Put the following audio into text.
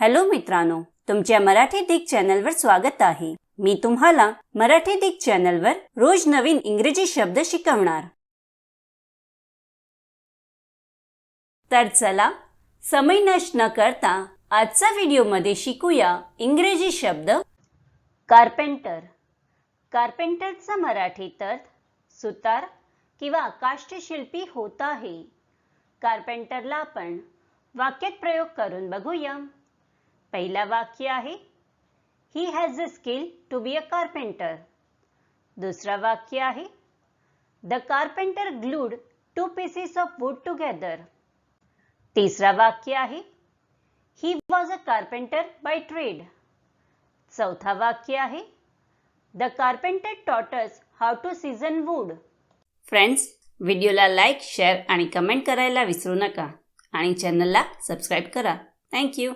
Hello मित्रांनो तुमच्या मराठी दिग चॅनलवर स्वागत आहे. मी तुम्हाला मराठी दिग चॅनलवर रोज नवीन इंग्रजी शब्द शिकवणार. तर चला समय नष्ट न करता आजचा व्हिडिओमध्ये शिकूया इंग्रजी शब्द कार्पेंटर कार्पेंटरचा मराठीत अर्थ सुतार किंवा काष्ठशिल्पी होत आहे. कार्पेंटरला आपण वाक्यात प्रयोग करून बघूया. पहिला वाक्य आहे he has a skill to be a carpenter दुसरा वाक्य आहे the carpenter glued two pieces of wood together तिसरा वाक्य आहे he was a carpenter by trade चौथा वाक्य आहे the carpenter taught us how to season wood friends व्हिडिओला लाईक शेअर आणि कमेंट करायला विसरू नका आणि चॅनलला सबस्क्राईब करा. थँक्यू